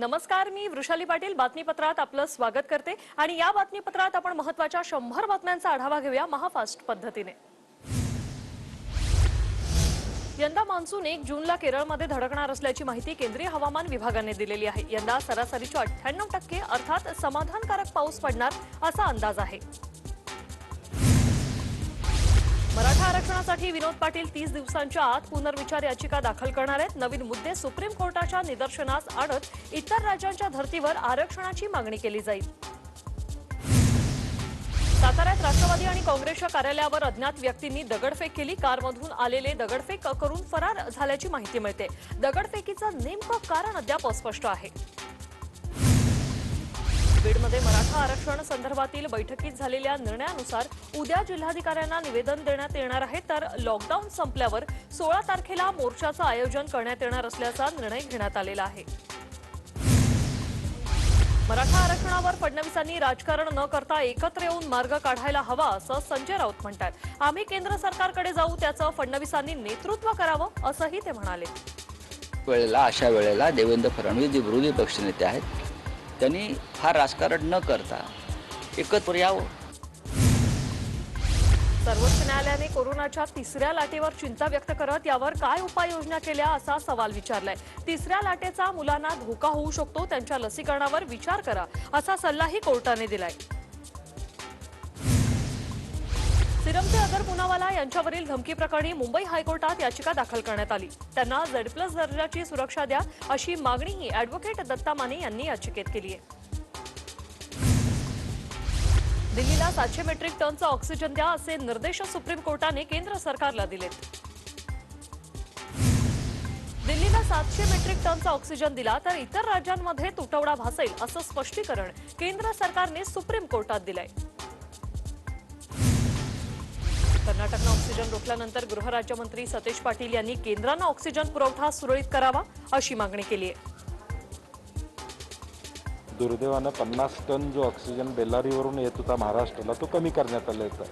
नमस्कार मी वृषाली पाटील बातमीपत्रात आपलं स्वागत करते आणि या बातमीपत्रात आपण महत्त्वाच्या शंभर बातम्यांचा आढावा घेऊया महाफास्ट पद्धतीने. यंदा मान्सून एक जूनला केरळमध्ये धडकणार असल्याची माहिती केंद्रीय हवामान विभागाने दिलेली आहे. यंदा सरासरीच्या अठ्ठ्याण्णव टक्के अर्थात समाधानकारक पाऊस पडणार असा अंदाज आहे. मराठा आरक्षणासाठी विनोद पाटील तीस दिवसांच्या आत पुनर्विचार याचिका दाखल करणार आहेत. नवीन मुद्दे सुप्रीम कोर्टाच्या निदर्शनास आणत इतर राज्यांच्या धर्तीवर आरक्षणाची मागणी केली जाईल. साताऱ्यात राष्ट्रवादी आणि काँग्रेसच्या कार्यालयावर अज्ञात व्यक्तींनी दगडफेक केली. कारमधून आलेले दगडफेक करून फरार झाल्याची माहिती मिळते. दगडफेकीचं नेमकं कारण अद्याप अस्पष्ट आहे. बीडमध्ये मराठा आरक्षण संदर्भातील बैठकीत झालेल्या निर्णयानुसार उद्या जिल्हाधिकाऱ्यांना निवेदन देण्यात येणार आहे. तर लॉकडाऊन संपल्यावर सोळा तारखेला मोर्चाचं आयोजन करण्यात येणार असल्याचा निर्णय घेण्यात आलेला आहे. मराठा आरक्षणावर फडणवीसांनी राजकारण न करता एकत्र येऊन मार्ग काढायला हवा असं संजय राऊत म्हणतात. आम्ही केंद्र सरकारकडे जाऊ त्याचं फडणवीसांनी नेतृत्व करावं असंही ते म्हणाले. वेळेला अशा वेळेला देवेंद्र फडणवीस जे विरोधी पक्षनेते आहेत त्यांनी फार राजकारण न करता एकत्र यावं. सर्वोच्च न्यायालयाने कोरोनाच्या तिसऱ्या लाटेवर चिंता व्यक्त करत यावर काय उपाययोजना केल्या असा सवाल विचारलाय. तिसऱ्या लाटेचा मुलांना धोका होऊ शकतो त्यांच्या लसीकरणावर विचार करा असा सल्लाही कोर्टाने दिलाय. सिरमचे अगर पुनावाला यांच्यावरील धमकी प्रकरणी मुंबई हायकोर्टात याचिका दाखल करण्यात आली. त्यांना झेड प्लस दर्जाची सुरक्षा द्या अशी मागणीही अॅडव्होकेट दत्ता माने यांनी याचिकेत केली आहे. दिल्लीला सातशे मेट्रिक टनचा ऑक्सिजन द्या असे निर्देश सुप्रीम कोर्टाने केंद्र सरकारला दिलेत. दिल्लीला सातशे मेट्रिक टनचा ऑक्सिजन दिला तर इतर राज्यांमध्ये तुटवडा भासेल असं स्पष्टीकरण केंद्र सरकारने सुप्रीम कोर्टात दिलंय. कर्नाटकनं ऑक्सिजन रोखल्यानंतर गृहराज्यमंत्री सतेज पाटील यांनी केंद्रानं ऑक्सिजन पुरवठा सुरळीत करावा अशी मागणी केली आहे. दुर्दैवानं पन्नास टन जो ऑक्सिजन बेल्लारीवरून येत होता महाराष्ट्राला तो कमी करण्यात आला होता.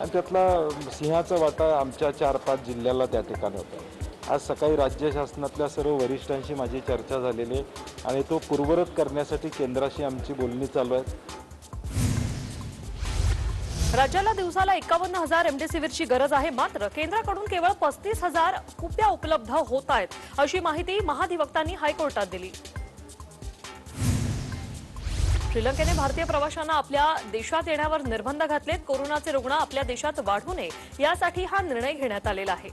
आणि त्यातला सिंहाचा वाटा आमच्या चार पाच जिल्ह्याला त्या ठिकाणी होता. आज सकाळी राज्य शासनातल्या सर्व वरिष्ठांशी माझी चर्चा झालेली आहे आणि तो पूर्वरत करण्यासाठी केंद्राशी आमची बोलणी चालू आहेत राज्याला दिवसाला एकावन्न हजार रेमडेसिवीरची गरज आहे. मात्र केंद्राकडून केवळ पस्तीस हजार कुप्या उपलब्ध होत आहेत अशी माहिती महाधिवक्तांनी हायकोर्टात दिली. श्रीलंकेने भारतीय प्रवाशांना आपल्या देशात येण्यावर निर्बंध घातलेत. कोरोनाचे रुग्ण आपल्या देशात वाढू नये यासाठी हा निर्णय घेण्यात आलेला आहे.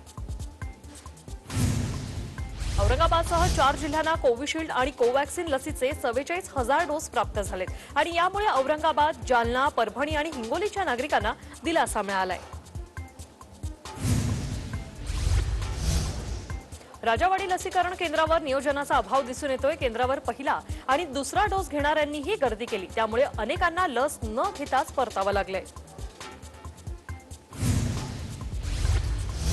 औरंगाबादसह चार जिल्ह्यांना कोविशिल्ड आणि कोवॅक्सिन लसीचे चव्वेचाळीस हजार डोस प्राप्त झालेत. आणि यामुळे औरंगाबाद जालना परभणी आणि हिंगोलीच्या नागरिकांना दिलासा मिळालाय. राजावाडी लसीकरण केंद्रावर नियोजनाचा अभाव दिसून येतोय. केंद्रावर पहिला आणि दुसरा डोस घेणाऱ्यांनीही गर्दी केली. त्यामुळे अनेकांना लस न घेताच परतावं लागलंय.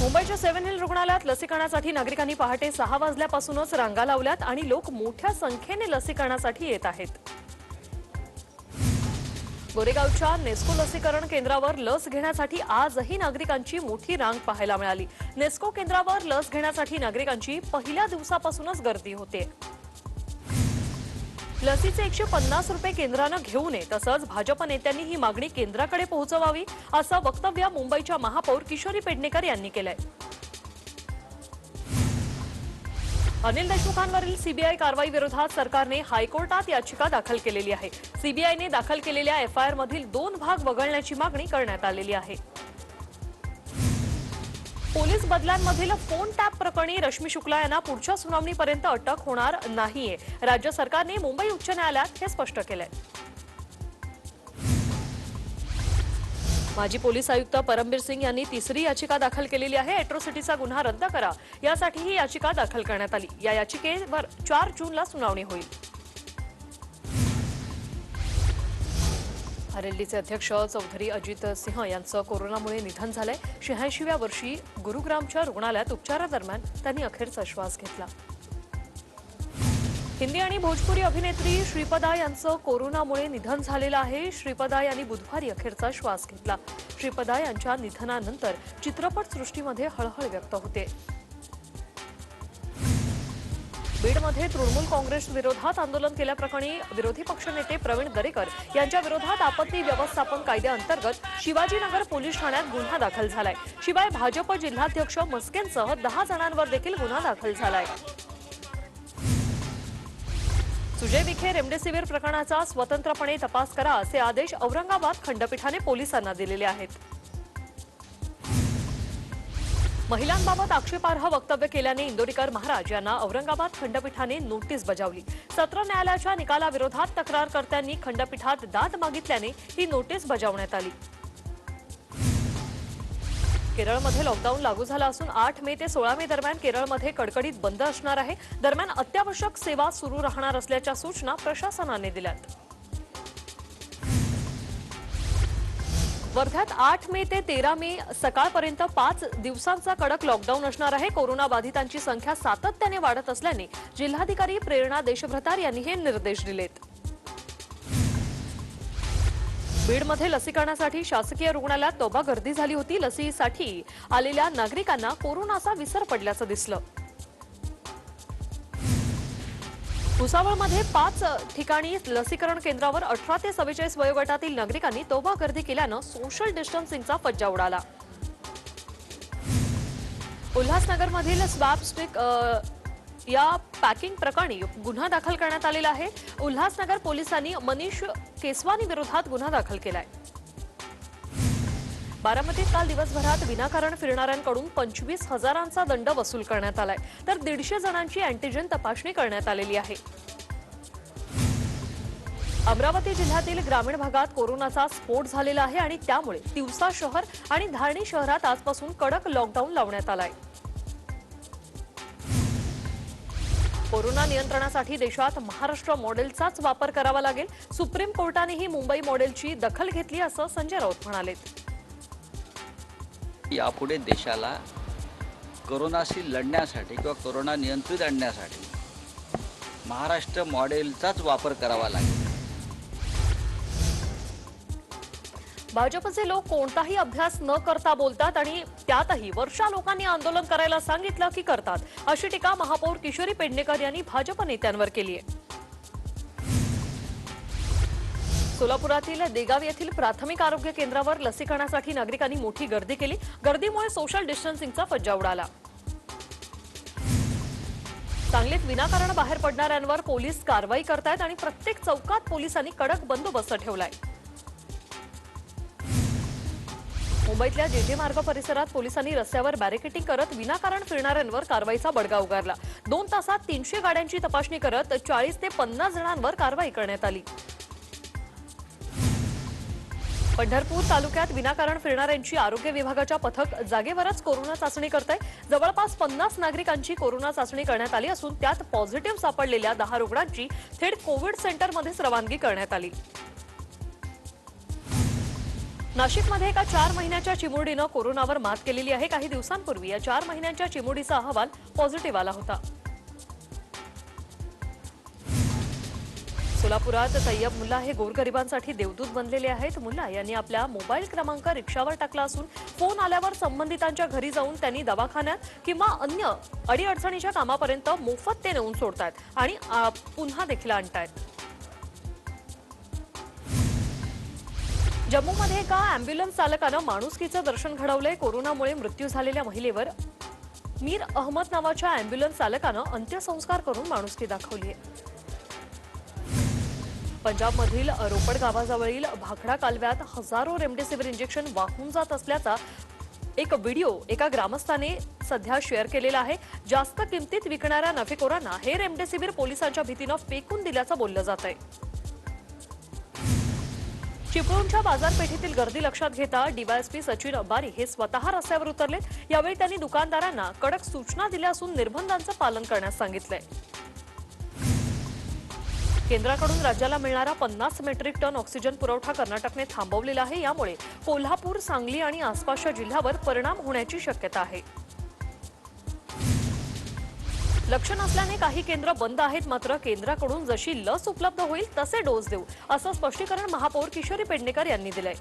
मुंबईच्या सेव्हन हिल रुग्णालयात लसीकरणासाठी नागरिकांनी पहाटे सहा वाजल्यापासूनच रांगा लावल्यात आणि लोक मोठ्या संख्येने लसीकरणासाठी येत आहेत. गोरेगावच्या नेस्को लसीकरण केंद्रावर लस घेण्यासाठी आजही नागरिकांची मोठी रांग पाहायला मिळाली. नेस्को केंद्रावर लस घेण्यासाठी नागरिकांची पहिल्या दिवसापासूनच गर्दी होते. लसीचे एकशे पन्नास रुपये केंद्रानं घेऊ नये तसंच भाजप नेत्यांनी ही मागणी केंद्राकडे पोहोचवावी असं वक्तव्य मुंबईच्या महापौर किशोरी पेडणेकर यांनी केलंय. अनिल देशमुखांवरील सीबीआय कारवाई विरोधात सरकारने हायकोर्टात याचिका दाखल केलेली आहे. सीबीआयने दाखल केलेल्या एफआयआर मधील दोन भाग वगळण्याची मागणी करण्यात आलेली आहे. पोलीस बदल्यांमधील फोन टॅप प्रकरणी रश्मी शुक्ला यांना पुढच्या सुनावणीपर्यंत अटक होणार नाहीये. राज्य सरकारने मुंबई उच्च न्यायालयात हे स्पष्ट केलंय. माजी पोलीस आयुक्त परमबीर सिंग यांनी तिसरी याचिका दाखल केलेली आहे. अॅट्रोसिटीचा गुन्हा रद्द करा. यासाठी ही याचिका दाखल करण्यात आली. या याचिकेवर चार जूनला सुनावणी होईल. आरएलडीचे अध्यक्ष चौधरी अजित सिंह यांचं कोरोनामुळे निधन झालंय. शहाऐंशीव्या वर्षी गुरुग्रामच्या रुग्णालयात उपचारादरम्यान त्यांनी अखेरचा श्वास घेतला. हिंदी आणि भोजपुरी अभिनेत्री श्रीपदा यांचं कोरोनामुळे निधन झालेलं आहे. श्रीपदा यांनी बुधवारी अखेरचा श्वास घेतला. श्रीपदा यांच्या निधनानंतर चित्रपट सृष्टीमध्ये हळहळ व्यक्त होते. बीडमध्ये तृणमूल काँग्रेस विरोधात आंदोलन केल्याप्रकरणी विरोधी पक्षनेते प्रवीण दरेकर यांच्या विरोधात आपत्ती व्यवस्थापन कायद्याअंतर्गत शिवाजीनगर पोलीस ठाण्यात गुन्हा दाखल झालाय. शिवाय भाजप जिल्हाध्यक्ष मस्केंसह दहा जणांवर देखील गुन्हा दाखल झालाय. सुजय विखे रेमडेसिवीर प्रकरणाचा स्वतंत्रपणे तपास करा असे आदेश औरंगाबाद खंडपीठाने पोलिसांना दिलेले आहेत. महिलांबाबत आक्षेपार्ह वक्तव्य केल्याने इंदोरीकर महाराज यांना औरंगाबाद खंडपीठाने नोटीस बजावली. सत्र न्यायालयाच्या निकालाविरोधात तक्रारकर्त्यांनी खंडपीठात दाद मागितल्याने ही नोटीस बजावण्यात आली. केरळमध्ये लॉकडाऊन लागू झाला असून आठ मे ते सोळा मे दरम्यान केरळमध्ये कडकडीत बंद असणार आहे. दरम्यान अत्यावश्यक सेवा सुरू राहणार असल्याच्या सूचना प्रशासनाने दिल्यात. वर्ध्यात आठ मे ते तेरा मे सकाळपर्यंत पाच दिवसांचा कडक लॉकडाऊन असणार आहे. कोरोना बाधितांची संख्या सातत्याने वाढत असल्याने जिल्हाधिकारी प्रेरणा देशभ्रतार यांनी हे निर्देश दिलेत. बीडमध्ये लसीकरणासाठी शासकीय रुग्णालयात तोबा गर्दी झाली होती. लसीसाठी आलेल्या नागरिकांना कोरोनाचा विसर पडल्याचं दिसलं. भुसावळमध्ये पाच ठिकाणी लसीकरण केंद्रावर अठरा ते सव्वेचाळीस वयोगटातील नागरिकांनी तोबा गर्दी केल्यानं सोशल डिस्टन्सिंगचा फज्जा उडाला. उल्हासनगरमधील स्वॅब स्टिक या पॅकिंग प्रकरणी गुन्हा दाखल करण्यात आलेला आहे. उल्हासनगर पोलिसांनी मनीष केसवानी विरोधात गुन्हा दाखल केलाय. बारामतीत काल दिवसभरात विनाकारण फिरणाऱ्यांकडून पंचवीस हजारांचा दंड वसूल करण्यात आलाय. तर दीडशे जणांची अँटीजेन तपासणी करण्यात आलेली आहे. अमरावती जिल्ह्यातील ग्रामीण भागात कोरोनाचा स्फोट झालेला आहे आणि त्यामुळे तिवसा शहर आणि धारणी शहरात आजपासून कडक लॉकडाऊन लावण्यात आलाय. कोरोना नियंत्रणासाठी देशात महाराष्ट्र मॉडेलचाच वापर करावा लागेल. सुप्रीम कोर्टानेही मुंबई मॉडेलची दखल घेतली असं संजय राऊत म्हणाले यापुढे देशाला कोरोनाशी लढण्यासाठी किंवा कोरोना नियंत्रित आणण्यासाठी महाराष्ट्र मॉडेलचाच वापर करावा लागेल. भाजपचे लोक कोणताही अभ्यास न करता बोलतात आणि त्यातही वर्षा लोकांनी आंदोलन करायला सांगितलं की करतात. अशी टीका महापौर किशोरी पेडणेकर यांनी भाजप नेत्यांवर केली आहे. सोलापुरातील देगाव येथील प्राथमिक आरोग्य केंद्रावर लसीकरणासाठी नागरिकांनी मोठी गर्दी केली. गर्दीमुळे सोशल डिस्टन्सिंगचा फज्जा उडाला. सांगलीत विनाकारण बाहेर पडणाऱ्यांवर पोलीस कारवाई करतायत आणि प्रत्येक चौकात पोलिसांनी कडक बंदोबस्त ठेवलाय. मुंबईतल्या जे मार्ग परिसरात पोलिसांनी रस्त्यावर बॅरिकेटिंग करत विनाकारण फिरणाऱ्यांवर कारवाईचा बडगा उगारला. दोन तासात तीनशे गाड्यांची तपासणी करत चाळीस ते पन्नास जणांवर कारवाई करण्यात आली. पंढरपूर तालुक्यात विनाकारण फिरणाऱ्यांची आरोग्य विभागाच्या पथक जागेवरच कोरोना चाचणी करत आहे जवळपास पन्नास नागरिकांची कोरोना चाचणी करण्यात आली असून त्यात पॉझिटिव्ह सापडलेल्या दहा रुग्णांची थेट कोविड सेंटरमध्येच रवानगी करण्यात आली. नाशिकमध्ये एका चार महिन्याच्या चिमुरडीनं कोरोनावर मात केलेली आहे. काही दिवसांपूर्वी या चार महिन्यांच्या चिमुरडीचा अहवाल पॉझिटिव्ह आला होता. कोल्हापुरात सय्यब मुल्ला हे गोरगरिबांसाठी देवदूत बनलेले आहेत. मुल्ला यांनी आपला मोबाईल क्रमांक रिक्षावर टाकला असून फोन आल्यावर संबंधितांच्या घरी जाऊन त्यांनी दवाखान्यात किंवा अन्य अडीअडचणीच्या कामापर्यंत मोफत ते नेऊन सोडतायत आणि पुन्हा देखील आणतायत. जम्मूमध्ये एका अँब्युलन्स चालकानं माणुसकीचं दर्शन घडवलंय. कोरोनामुळे मृत्यू झालेल्या महिलेवर मीर अहमद नावाच्या अँब्युलन्स चालकानं अंत्यसंस्कार करून माणुसकी दाखवली आहे पंजाबमधील रोपड गावाजवळील भाखडा कालव्यात हजारो रेमडेसिवीर इंजेक्शन वाहून जात असल्याचा एक व्हिडिओ एका ग्रामस्थाने सध्या शेअर केलेला आहे. जास्त किमतीत विकणाऱ्या नफेखोरांना हे रेमडेसिवीर पोलिसांच्या भीतीनं फेकून दिल्याचं बोललं जात आहे चिपळूणच्या बाजारपेठेतील गर्दी लक्षात घेता डीवायएसपी सचिन अबारी हे स्वतः रस्त्यावर उतरले यावेळी त्यांनी दुकानदारांना कडक सूचना दिल्या असून निर्बंधांचं पालन करण्यास सांगितलंय. केंद्राकडून राज्याला मिळणारा पन्नास मेट्रिक टन ऑक्सिजन पुरवठा कर्नाटकने थांबवलेला आहे. यामुळे कोल्हापूर सांगली आणि आसपासच्या जिल्ह्यावर परिणाम होण्याची शक्यता आहे. लक्ष नसल्याने काही केंद्र बंद आहेत. मात्र केंद्राकडून जशी लस उपलब्ध होईल तसे डोस देऊ असं स्पष्टीकरण महापौर किशोरी पेडणेकर यांनी दिलंय.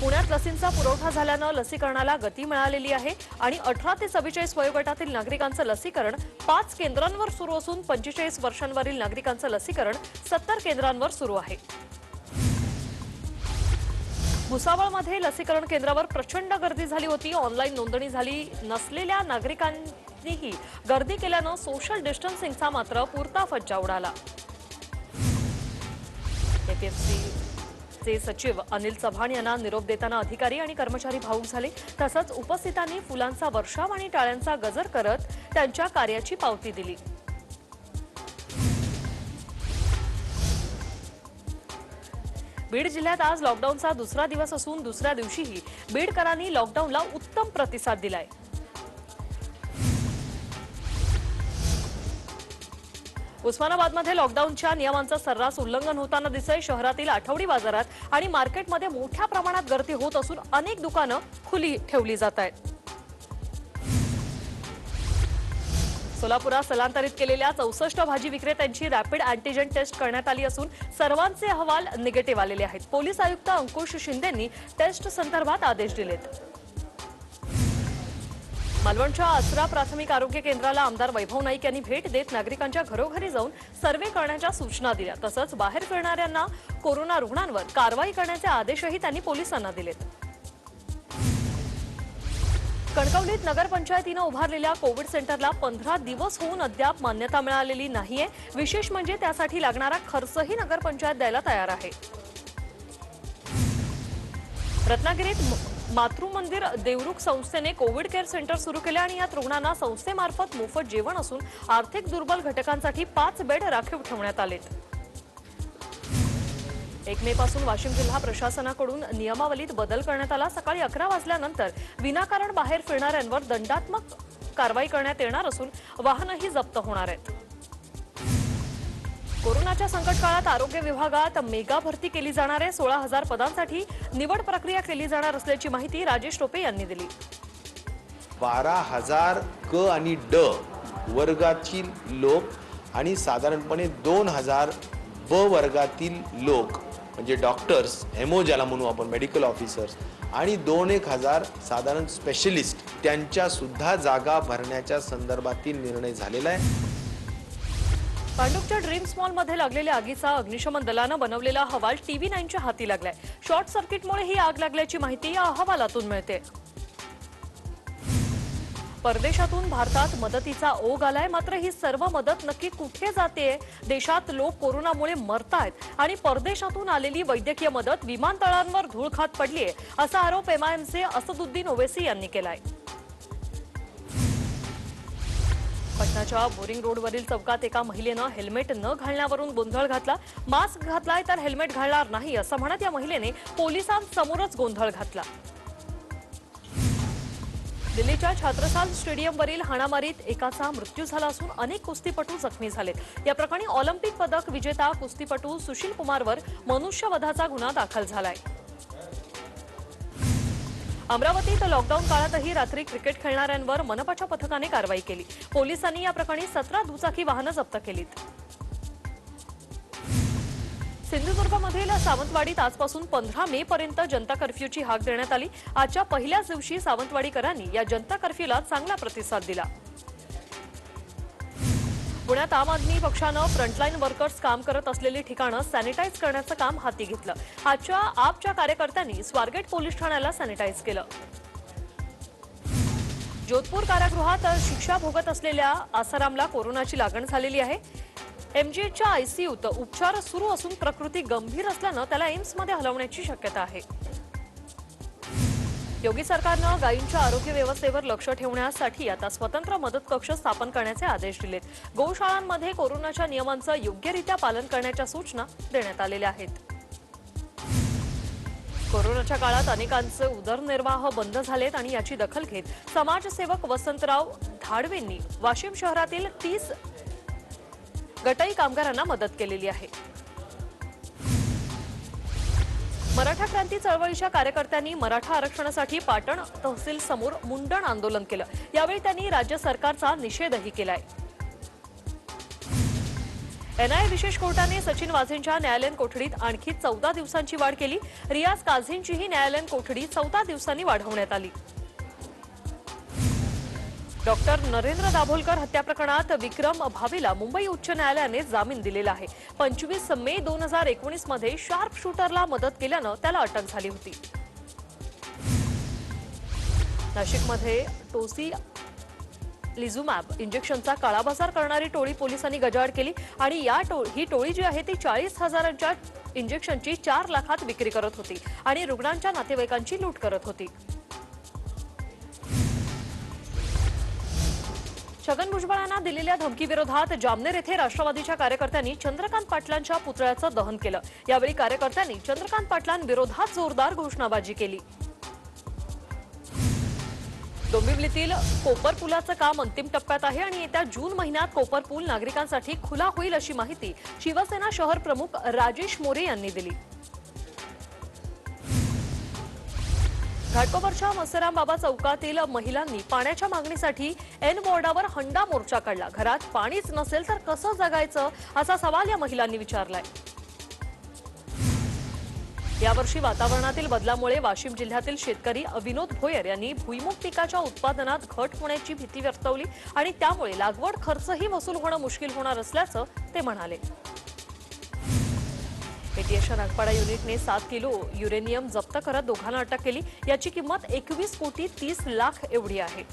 पुण्यात लसींचा पुरवठा झाल्यानं लसीकरणाला गती मिळालेली आहे आणि अठरा ते सव्वेचाळीस वयोगटातील नागरिकांचं लसीकरण पाच केंद्रांवर सुरू असून पंचेचाळीस वर्षांवरील नागरिकांचं लसीकरण सत्तर केंद्रांवर सुरू आहे. भुसावळमध्ये लसीकरण केंद्रावर प्रचंड गर्दी झाली होती. ऑनलाईन नोंदणी झाली नसलेल्या नागरिकांनीही गर्दी केल्यानं सोशल डिस्टन्सिंगचा मात्र पुरता फज्जा उडाला. एपीएफसीचे सचिव अनिल चव्हाण यांना निरोप देताना अधिकारी आणि कर्मचारी भाऊक झाले. तसंच उपस्थितांनी फुलांचा वर्षाव आणि टाळ्यांचा गजर करत त्यांच्या कार्याची पावती दिली. बीड जिल्ह्यात आज लॉकडाऊनचा दुसरा दिवस असून दुसऱ्या दिवशीही बीडकरांनी लॉकडाऊनला उत्तम प्रतिसाद दिलाय. उस्मानाबादमध्ये लॉकडाऊनच्या नियमांचं सर्रास उल्लंघन होताना दिसतंय. शहरातील आठवडी बाजारात आणि मार्केटमध्ये मोठ्या प्रमाणात गर्दी होत असून अनेक दुकानं खुली ठेवली जात आहेत. सोलापुरात स्थलांतरित केलेल्या चौसष्ट भाजी विक्रेत्यांची रॅपिड अँटीजन टेस्ट करण्यात आली असून सर्वांचे अहवाल निगेटिव्ह आलेले आहेत. पोलीस आयुक्त अंकुश शिंदेंनी टेस्ट संदर्भात आदेश दिलेत. मालवणच्या आसरा प्राथमिक आरोग्य केंद्राला आमदार वैभव नाईक यांनी भेट देत नागरिकांच्या घरोघरी जाऊन सर्वे करण्याच्या सूचना दिल्या. तसंच बाहेर फिरणाऱ्यांना कोरोना रुग्णांवर कारवाई करण्याचे आदेशही त्यांनी पोलिसांना दिलेत. कणकवलीत नगरपंचायतीनं उभारलेल्या कोविड सेंटरला पंधरा दिवस होऊन अद्याप मान्यता मिळालेली नाहीये. विशेष म्हणजे त्यासाठी लागणारा खर्चही नगरपंचायत द्यायला तयार आहे. रत्नागिरीत मातृमंदिर देवरुख संस्थेने कोविड केअर सेंटर सुरू केले आणि यात रुग्णांना संस्थेमार्फत मोफत जेवण असून आर्थिक दुर्बल घटकांसाठी पाच बेड राखीव ठेवण्यात आलेत. एक मे पासून वाशिम जिल्हा प्रशासनाकडून नियमावलीत बदल करण्यात आला. सकाळी अकरा वाजल्यानंतर विनाकारण बाहेर फिरणाऱ्यांवर दंडात्मक कारवाई करण्यात येणार असून वाहनही जप्त होणार आहेत. कोरोनाच्या संकट काळात आरोग्य विभागात मेगा भरती केली जाणार आहे. सोळा हजार पदांसाठी निवड प्रक्रिया केली जाणार असल्याची माहिती राजेश टोपे यांनी दिली. बारा हजार क आणि ड वर्गातील लोक आणि साधारणपणे दोन हजार ब वर्गातील लोक म्हणजे डॉक्टर्स हेमो ज्याला म्हणू आपण मेडिकल ऑफिसर्स आणि दोन एक हजार साधारण स्पेशलिस्ट त्यांच्यासुद्धा जागा भरण्याच्या संदर्भातील निर्णय झालेला आहे. पांडुपच्या ड्रीम्स मॉलमध्ये लागलेल्या आगीचा अग्निशमन दलानं बनवलेला अहवाल टीव्ही नाईनच्या हाती लागलाय. शॉर्ट सर्किटमुळे ही आग लागल्याची माहिती या अहवालातून मिळते. परदेशातून भारतात मदतीचा ओघ आलाय मात्र ही सर्व मदत नक्की कुठे जाते देशात लोक कोरोनामुळे मरतायत आणि परदेशातून आलेली वैद्यकीय मदत विमानतळांवर धूळ खात पडलीये असा आरोप एमआयएमचे असदुद्दीन ओवेसी यांनी केलाय. पटनाच्या बोरिंग रोडवरील चौकात एका महिलेनं हेल्मेट न घालण्यावरून गोंधळ घातला. मास्क घातलाय तर हेल्मेट घालणार नाही असं म्हणत या महिलेने पोलिसांसमोरच गोंधळ घातला. दिल्लीच्या छात्रसाल स्टेडियमवरील हाणामारीत एकाचा मृत्यू झाला असून अनेक कुस्तीपटू जखमी झालेत. या प्रकरणी ऑलिम्पिक पदक विजेता कुस्तीपटू सुशील कुमारवर मनुष्यवधाचा गुन्हा दाखल झालाय. अमरावतीत लॉकडाऊन काळातही रात्री क्रिकेट खेळणाऱ्यांवर मनपाच्या पथकाने कारवाई केली. पोलिसांनी या प्रकरणी सतरा दुचाकी वाहनं जप्त केलीत. सिंधुदुर्गमधील सावंतवाडीत आजपासून पंधरा मे पर्यंत जनता कर्फ्यूची हाक देण्यात आली. आजच्या पहिल्याच दिवशी सावंतवाडीकरांनी या जनता कर्फ्यूला चांगला प्रतिसाद दिला. पुण्यात आम आदमी पक्षानं फ्रंटलाईन वर्कर्स काम करत असलेली ठिकाणं सॅनिटाईज करण्याचं काम हाती घेतलं. आजच्या आपच्या कार्यकर्त्यांनी स्वारगेट पोलीस ठाण्याला सॅनिटाईज केलं. जोधपूर कारागृहात शिक्षा भोगत असलेल्या आसारामला कोरोनाची लागण झालेली आहे. एमजीएचच्या आयसीयूत उपचार सुरू असून प्रकृती गंभीर असल्यानं त्याला एम्समध्ये हलवण्याची शक्यता आहे. योगी सरकारनं गायींच्या आरोग्य व्यवस्थेवर लक्ष ठेवण्यासाठी आता स्वतंत्र मदत कक्ष स्थापन करण्याचे आदेश दिलेत गोशाळांमध्ये कोरोनाच्या नियमांचं योग्यरित्या पालन करण्याच्या सूचना देण्यात आलेल्या आहेत. कोरोनाच्या काळात अनेकांचे उदरनिर्वाह बंद झालेत आणि याची दखल घेत समाजसेवक वसंतराव धाडवेंनी वाशिम शहरातील तीस गटाई कामगारांना मदत केलेली आहे. मराठा क्रांती चळवळीच्या कार्यकर्त्यांनी मराठा आरक्षणासाठी पाटण तहसील समोर मुंडण आंदोलन केलं. यावेळी त्यांनी राज्य सरकारचा निषेधही केलाय. एनआयए विशेष कोर्टाने सचिन वाझेंच्या न्यायालयीन कोठडीत आणखी चौदा दिवसांची वाढ केली. रियाज काझींचीही न्यायालयीन कोठडी चौदा दिवसांनी वाढवण्यात आली. डॉक्टर नरेंद्र दाभोलकर हत्या प्रकरणात विक्रम भावेला मुंबई उच्च न्यायालयाने जामीन दिलेला आहे. पंचवीस मे दोन हजार एकोणीसमध्ये शार्प शूटरला मदत केल्यानं त्याला अटक झाली होती. नाशिकमध्ये टोसी लिझुमॅब इंजेक्शनचा काळाबाजार करणारी टोळी पोलिसांनी गजाआड केली आणि या टो ही टोळी जी आहे ती चाळीस हजारांच्या इंजेक्शनची चार लाखात विक्री करत होती आणि रुग्णांच्या नातेवाईकांची लूट करत होती. छगन भुजबळांना दिलेल्या धमकीविरोधात जामनेर येथे राष्ट्रवादीच्या कार्यकर्त्यांनी चंद्रकांत पाटलांच्या पुतळ्याचं दहन केलं. यावेळी कार्यकर्त्यांनी चंद्रकांत पाटलांविरोधात जोरदार घोषणाबाजी केली. डोंबिवलीतील कोपर पुलाचं काम अंतिम टप्प्यात आहे आणि येत्या जून महिन्यात कोपर पूल नागरिकांसाठी खुला होईल अशी माहिती शिवसेना शहर प्रमुख राजेश मोरे यांनी दिली. घाटकोपरच्या मसराम बाबा चौकातील महिलांनी पाण्याच्या मागणीसाठी एन वॉर्डावर हंडा मोर्चा काढला. घरात पाणीच नसेल तर कसं जगायचं असा सवाल या महिलांनी विचारलाय. यावर्षी वातावरणातील बदलामुळे वाशिम जिल्ह्यातील शेतकरी विनोद भोयर यांनी भुईमुग पिकाच्या उत्पादनात घट होण्याची भीती वर्तवली आणि त्यामुळे लागवड खर्चही वसूल होणं मुश्किल होणार असल्याचं ते म्हणाले. एटीएसच्या नागपाडा युनिटने सात किलो युरेनियम जप्त करत दोघांना अटक केली. याची किंमत एकवीस कोटी तीस लाख एवढी आहे.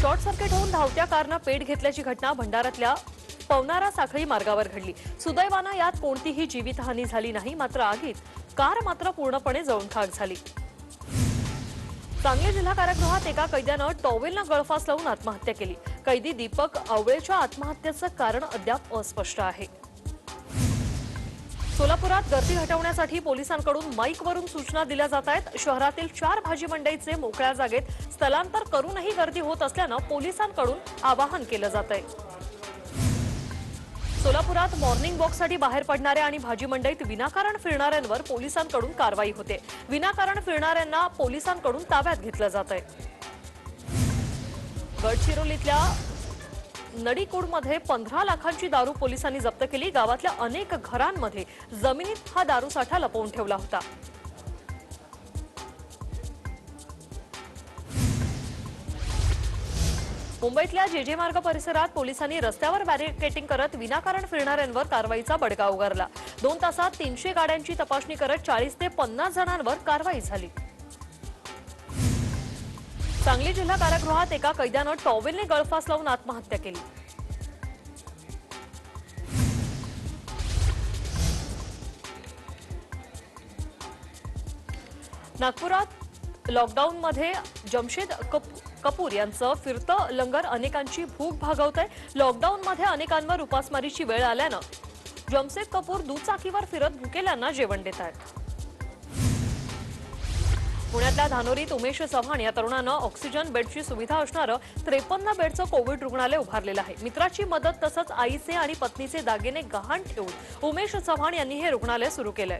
शॉर्ट सर्किट होऊन धावत्या कारनं पेट घेतल्याची घटना भंडाऱ्यातल्या पवनारा साखळी मार्गावर घडली. सुदैवानं यात कोणतीही जीवितहानी झाली नाही मात्र आगीत कार मात्र पूर्णपणे जळून खाक झाली. सांगली जिल्हा कारागृहात एका कैद्यानं टॉवेलनं गळफास लावून आत्महत्या केली. कैदी दीपक आवळेच्या आत्महत्येचं कारण अद्याप अस्पष्ट आहे. सोलापुरात गर्दी हटवण्यासाठी पोलिसांकडून माईकवरून सूचना दिल्या जात आहेत. शहरातील चार भाजी मंडईचे मोकळ्या जागेत स्थलांतर करूनही गर्दी होत असल्यानं पोलिसांकडून आवाहन केलं जात आहे सोलापुरात मॉर्निंग वॉकसाठी बाहेर पडणाऱ्या आणि भाजी मंडईत विनाकारण फिरणाऱ्यांवर पोलिसांकडून कारवाई होते. विनाकारण फिरणाऱ्यांना पोलिसांकडून ताब्यात घेतलं जात आहे गडचिरोलीतल्या नडीकोडमध्ये पंधरा लाखांची दारू पोलिसांनी जप्त केली. गावातल्या अनेक घरांमध्ये जमिनीत हा दारू साठा लपवून ठेवला होता. मुंबईतल्या जेजे मार्ग परिसरात पोलिसांनी रस्त्यावर बॅरिकेटिंग करत विनाकारण फिरणाऱ्यांवर कारवाईचा बडगा उगारला. दोन तासात तीनशे गाड्यांची तपासणी करत चाळीस ते पन्नास जणांवर कारवाई झाली. सांगली जिल्हा कारागृहात एका कैद्यानं टॉवेलने गळफास लावून आत्महत्या केली. नागपुरात लॉकडाऊनमध्ये जमशेद कपूर यांचं फिरतं लंगर अनेकांची भूक भागवत आहे लॉकडाऊनमध्ये अनेकांवर उपासमारीची वेळ आल्यानं जमशेद कपूर दुचाकीवर फिरत भुकेल्यांना जेवण देत आहेत पुण्यातल्या धानोरीत उमेश चव्हाण या तरुणानं ऑक्सिजन बेडची सुविधा असणारं त्रेपन्न बेडचं कोविड रुग्णालय उभारलेलं आहे. मित्राची मदत तसंच आईचे आणि पत्नीचे दागिने गहाण ठेवून उमेश चव्हाण यांनी हे रुग्णालय सुरू केलंय.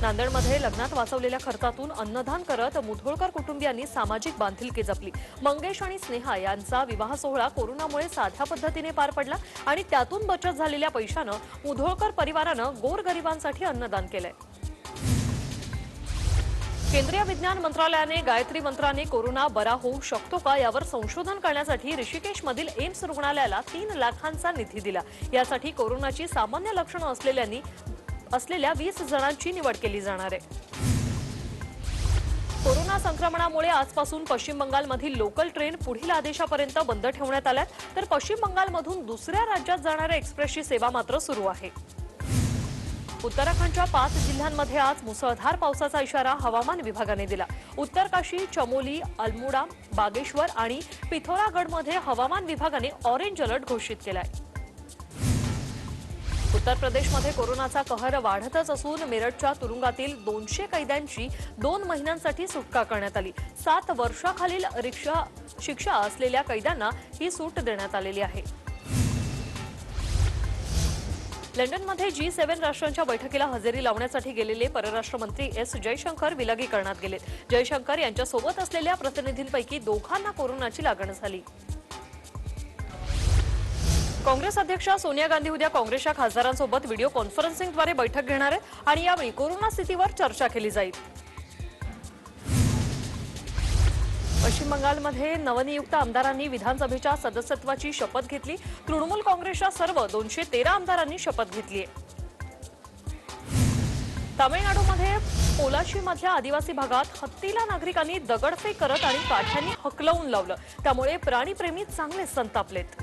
नांदेडमध्ये लग्नात वाचवलेल्या खर्चातून अन्नदान करत मुधोळकर कुटुंबियांनी सामाजिक बांधिलकी जपली. मंगेश आणि स्नेहा यांचा विवाह सोहळा कोरोनामुळे साध्या पद्धतीने पार पडला आणि त्यातून बचत झालेल्या पैशानं मुधोळकर परिवारानं गोरगरिबांसाठी अन्नदान केलंय. केंद्रीय विज्ञान मंत्रालयाने गायत्री मंत्राने कोरोना बरा होऊ शकतो का यावर संशोधन करण्यासाठी ऋषिकेशमधील एम्स रुग्णालयाला तीन लाखांचा निधी दिला. यासाठी कोरोनाची सामान्य लक्षणं असलेल्यांनी असलेल्या वीस जणांची निवड केली जाणार आहे. कोरोना संक्रमणामुळे आजपासून पश्चिम बंगालमधील लोकल ट्रेन पुढील आदेशापर्यंत बंद ठेवण्यात आल्यात. तर पश्चिम बंगालमधून दुसऱ्या राज्यात जाणाऱ्या एक्सप्रेसची सेवा मात्र सुरू आहे. उत्तराखंडच्या पाच जिल्ह्यांमध्ये आज मुसळधार पावसाचा इशारा हवामान विभागाने दिला. उत्तरकाशी चमोली अल्मोडा बागेश्वर आणि पिथोरागडमध्ये हवामान विभागाने ऑरेंज अलर्ट घोषित केलाय. उत्तर प्रदेशमध्ये कोरोनाचा कहर वाढतच असून मेरठच्या तुरुंगातील दोनशे कैद्यांची दोन महिन्यांसाठी सुटका करण्यात आली. सात वर्षाखालील रिक्षा शिक्षा असलेल्या कैद्यांना ही सूट देण्यात आलेली आहे. लंडनमध्ये जी सेव्हन राष्ट्रांच्या बैठकीला हजेरी लावण्यासाठी गेलेले परराष्ट्र मंत्री एस जयशंकर विलगीकरणात गेले. जयशंकर यांच्यासोबत असलेल्या प्रतिनिधींपैकी दोघांना कोरोनाची लागण झाली. काँग्रेस अध्यक्षा सोनिया गांधी उद्या काँग्रेसच्या खासदारांसोबत व्हिडिओ कॉन्फरन्सिंगद्वारे बैठक घेणार आहेत आणि यावेळी कोरोना स्थितीवर चर्चा केली जाईल. पश्चिम बंगालमध्ये नवनियुक्त आमदारांनी विधानसभेच्या सदस्यत्वाची शपथ घेतली. तृणमूल काँग्रेसच्या सर्व दोनशे तेरा आमदारांनी शपथ घेतली तामिळनाडूमध्ये पोलाशीमधल्या आदिवासी भागात हत्तीला नागरिकांनी दगडफेक करत आणि काठ्यांनी हकलवून लावलं. त्यामुळे प्राणीप्रेमी चांगले संतापलेत.